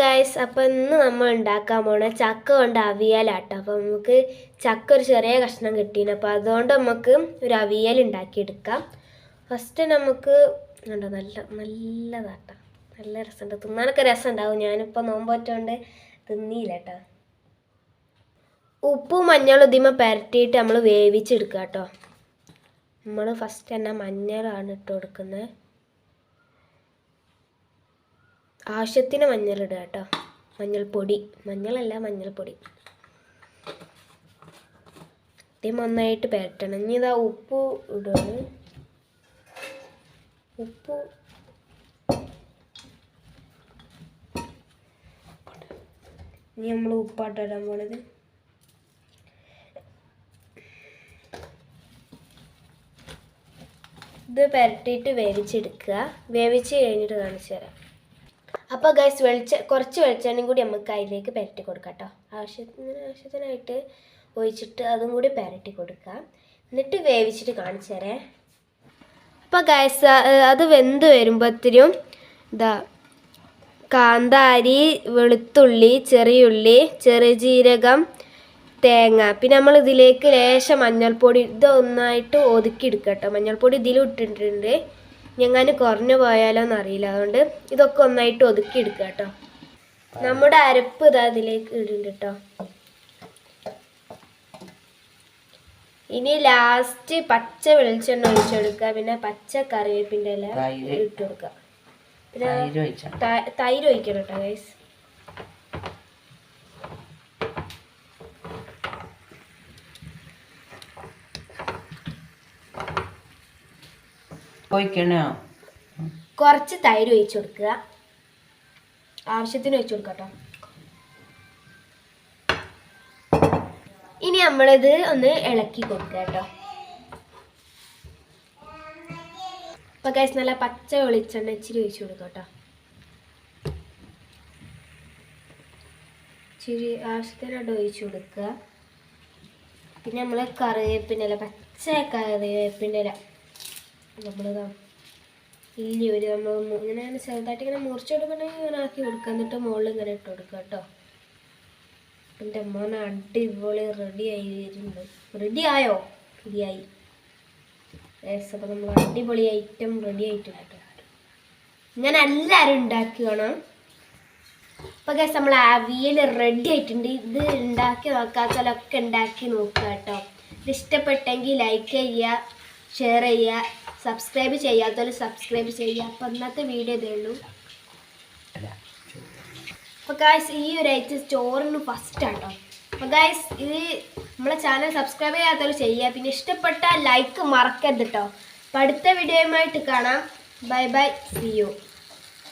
Guys അപ്പോൾ ഇന്ന് നമ്മൾ ഉണ്ടാക്കാൻ പോണ ചക്ക കൊണ്ട് അവിയലാട്ടോ. അപ്പോൾ നമുക്ക് ചക്ക ഒരു ചെറിയ കഷ്ണം കിട്ടീന്. അപ്പോൾ അതുകൊണ്ട് നമുക്ക് ഒരു അവിയൽ ഉണ്ടാക്കിയെടുക്കാം. ഫസ്റ്റ് നമുക്ക് ഉണ്ടോ നല്ല നല്ലതാട്ടോ. നല്ല രസമുണ്ട്. തിന്നാനൊക്കെ രസം ഉണ്ടാവും ഞാനിപ്പോൾ നോമ്പോറ്റോണ്ട് തിന്നിയില്ല കേട്ടോ ഉപ്പും മഞ്ഞളും ഇതിമ പുരട്ടിയിട്ട് നമ്മൾ വേവിച്ചെടുക്കുക കേട്ടോ നമ്മൾ ഫസ്റ്റ് തന്നെ മഞ്ഞളാണ് ഇട്ട് കൊടുക്കുന്നത് ആവശ്യത്തിന് മഞ്ഞളിടുക കേട്ടോ. മഞ്ഞൾപ്പൊടി. മഞ്ഞളല്ല മഞ്ഞൾപ്പൊടി. ഇത് നന്നായിട്ട് പെരട്ടണം. ഇനി ഇതാ ഉപ്പ് ഇടുകയാണ് ഉപ്പ്. ഇനി നമ്മൾ ഉപ്പാട്ട് ഇടാൻ പോണത്. ഇത് പെരട്ടിയിട്ട് വേവിച്ചെടുക്കുക. വേവിച്ച് കഴിഞ്ഞിട്ട് കാണിച്ചു തരാം. അപ്പോൾ ഗൈസ് വെളിച്ച കുറച്ച് വെളിച്ചെണ്ണയും കൂടി നമുക്ക് അതിലേക്ക് പുരട്ടി കൊടുക്കാം കേട്ടോ ആവശ്യത്തിന് ആവശ്യത്തിനായിട്ട് ഒഴിച്ചിട്ട് അതും കൂടി പുരട്ടി കൊടുക്കാം. എന്നിട്ട് വേവിച്ചിട്ട് കാണിച്ചു തരേ. അപ്പോൾ ഗൈസ് അത് വെന്ത് വരുമ്പോഴത്തേനും ഇതാ കാന്താരി വെളുത്തുള്ളി ചെറിയുള്ളി ചെറുജീരകം തേങ്ങ. പിന്നെ നമ്മൾ ഇതിലേക്ക് ലേശം മഞ്ഞൾപ്പൊടി ഇതൊന്നായിട്ട് ഒതുക്കി കേട്ടോ മഞ്ഞൾപ്പൊടി ഇതിലും ഇട്ടിട്ടുണ്ട്. ഞങ്ങാൻ കുറഞ്ഞു പോയാലോ എന്നറിയില്ല അതുകൊണ്ട് ഇതൊക്കെ ഒന്നായിട്ട് ഒതുക്കി എടുക്കുക കേട്ടോ. നമ്മുടെ അരപ്പ് ഇതാ അതിലേക്ക് ഇടുന്നുണ്ട് കേട്ടോ. ഇനി ലാസ്റ്റ് പച്ച വെളിച്ചെണ്ണ ഒഴിച്ചെടുക്കുക പിന്നെ പച്ച കറിവേപ്പിന്റെ ഇല തൈര്. ഇട്ട് കൊടുക്കുക. പിന്നെ തൈര് ഒഴിക്കണം കേട്ടോ ഗൈസ് ഒഴിക്കണോ കുറച്ച് തൈര് ഒഴിച്ചു കൊടുക്കുക. ആവശ്യത്തിന് ഒഴിച്ചു കൊടുക്കട്ടോ കേട്ടോ. ഇനി നമ്മളിത് ഒന്ന് ഇളക്കി കൊടുക്കുക കേട്ടോ. അപ്പൊ ഗൈസ് നല്ല പച്ച വെളിച്ചെണ്ണ ഇച്ചിരി ഒഴിച്ചു കൊടുക്കുക കേട്ടോ. ഇച്ചിരി ആവശ്യത്തിനോട് ഒഴിച്ചു കൊടുക്കുക. പിന്നെ നമ്മൾ കറിവേപ്പിന്റെ ഇല പച്ച കറിവേപ്പിന്റെ ഇല. നമ്മളിതാ ഇല്ലി ഒരു നമ്മൾ ഇങ്ങനെ ചെറുതായിട്ട് ഇങ്ങനെ മുറിച്ച് കൊടുക്കണമെങ്കിൽ ഇങ്ങനെ ആക്കി കൊടുക്കുക. എന്നിട്ട് മുകളിൽ ഇങ്ങനെ ഇട്ട് കൊടുക്കുക കേട്ടോ. എന്റെ മോന അടിപൊളി റെഡി ആയി വരുന്നു റെഡി ആയോ? റെഡി ആയി. യെസ് അപ്പോൾ നമ്മൾ അടിപൊളി ഐറ്റം റെഡി ആയിട്ടുണ്ട് കേട്ടോ. ഇങ്ങനെ എല്ലാവരും ഉണ്ടാക്കുകയാണ് അപ്പോൾ ഗസ് നമ്മൾ അവിയൽ റെഡി ആയിട്ടുണ്ട്. ഇത് ഉണ്ടാക്കി നോക്കാത്തവരൊക്കെ ഉണ്ടാക്കി നോക്കുക കേട്ടോ. ഇത് ഇഷ്ടപ്പെട്ടെങ്കിൽ ലൈക്ക് ചെയ്യുക ഷെയർ ചെയ്യുക. സബ്സ്ക്രൈബ് ചെയ്യാത്തവർ സബ്സ്ക്രൈബ് ചെയ്യുക. അപ്പം ഇന്നത്തെ വീഡിയോ ഇതേ ഉള്ളൂ. അപ്പോൾ ഗായ്സ് ഈ ഒരു ഐറ്റം സ്റ്റോറിന് ഫസ്റ്റ് ആട്ടോ. അപ്പോൾ ഗായ്സ് ഇത് നമ്മളെ ചാനൽ സബ്സ്ക്രൈബ് ചെയ്യാത്തവർ ചെയ്യുക. പിന്നെ ഇഷ്ടപ്പെട്ട ലൈക്ക് മറക്കരുത് കേട്ടോ അപ്പോൾ അടുത്ത വീഡിയോയുമായിട്ട് കാണാം. Bye bye C U